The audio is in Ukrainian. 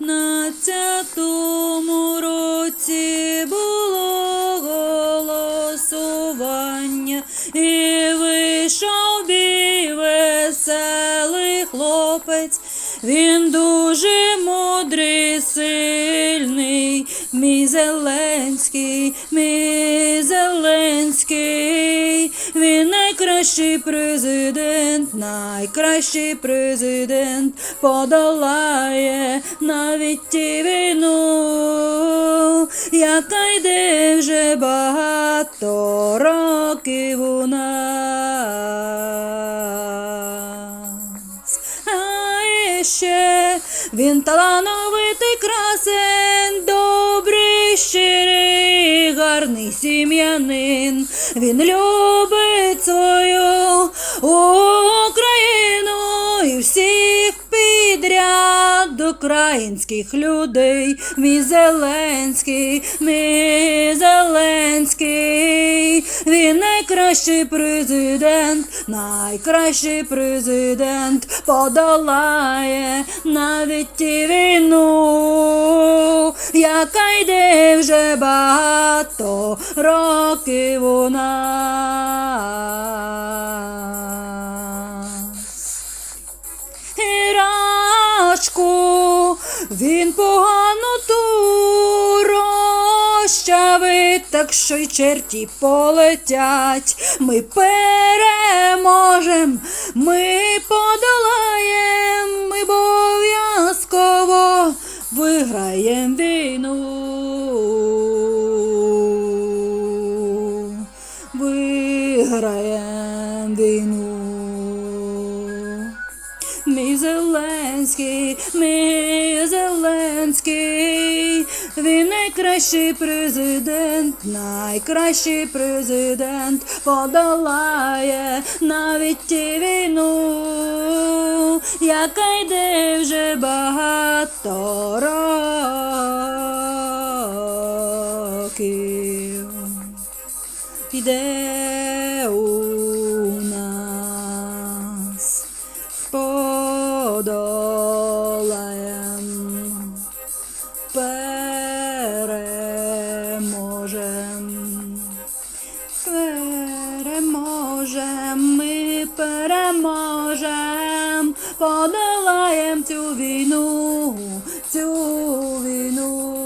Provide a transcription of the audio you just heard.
п'ятнадцятому році було голосування і вийшов бій веселий хлопець. Він дуже мудрий, сильний, мій Зеленський, мій Зеленський він найкращий президент, найкращий президент подолає навіть і війну, яка йде вже багато років у нас. А ще він талановитий красень, добрий, щирий, гарний сім'янин. Він любить свою українських людей. Мій Зеленський, мій Зеленський, він найкращий президент, найкращий президент подолає навіть і війну, яка йде вже багато років у нас. Так що й черті полетять. Ми переможем, ми подолаєм, ми обов'язково виграєм війну. Виграєм війну. Мій Зеленський, мій Зеленський, він найкращий президент, найкращий президент подолає навіть ті війну, яка йде вже багато років. Іде долаєм цю війну, цю війну.